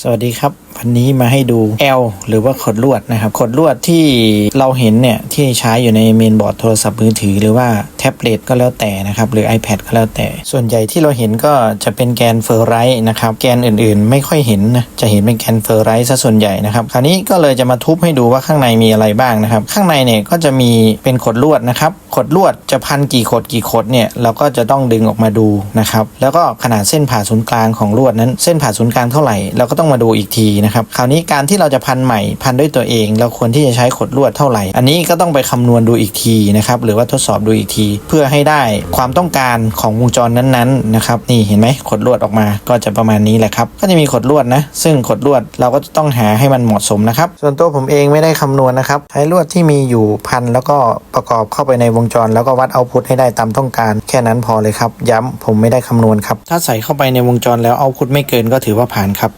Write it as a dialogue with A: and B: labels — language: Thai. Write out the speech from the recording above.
A: สวัสดีครับ นนี้มาให้ดู L หรือว่าขดลวดนะครับขดลวดที่เราเห็นเนี่ยที่ใช้อยู่ในเมนบอร์ดโทรศัพท์มือถือหรือว่าแท็บเล็ตก็แล้วแต่นะครับหรือ iPad ก็แล้วแต่ ส่วนใหญ่ที่เราเห็นก็จะเป็นแกนเฟอร์ไรต์นะครับแกนอื่นๆ ไม่ค่อยเห็นนะจะเห็นเป็นแกนเฟอร์ไรต์ซะส่วนใหญ่นะครับคราวนี้ก็เลยจะมาทุบให้ดูว่าข้างในมีอะไรบ้างนะครับ ข้างในเนี่ยก็จะมีเป็นขดลวดนะครับขดลวดจะพันกี่ขดกี่ขดเนี่ยเราก็จะต้องดึงออกมาดูนะครับแล้วก็ขนาดเส้นผ่าศูนย์กลางของลวดนั้นเส้นผ่าศูนย์กลางเท่าไหร่เราก็ต้องมาดูอีกทีนะครับคราวนี้การที่เราจะพันใหม่พันด้วยตัวเอง เราควรที่จะใช้ขดลวดเท่าไหร่ อันนี้ก็ต้องไปคำนวณดูอีกทีนะครับหรือว่าทดสอบดูอีกที เพื่อให้ได้ความต้องการของวงจรนั้นๆนะครับนี่เห็นไหมขดลวดออกมาก็จะประมาณนี้แหละครับก็จะมีขดลวดนะ ซึ่งขดลวดเราก็จะต้องหาให้มันเหมาะสมนะครับ ส่วนตัวผมเองไม่ได้คำนวณนะครับใช้ลวดที่มีอยู่พันแล้วก็ประกอบเข้าไปในวงจร แล้วก็วัดเอาพุทให้ได้ตามต้องการ แค่นั้นพอเลยครับ ย้ำผมไม่ได้คำนวณครับ ถ้าใส่เข้าไปในวงจรแล้วเอาพุทไม่เกินก็ถือว่าผ่านครับ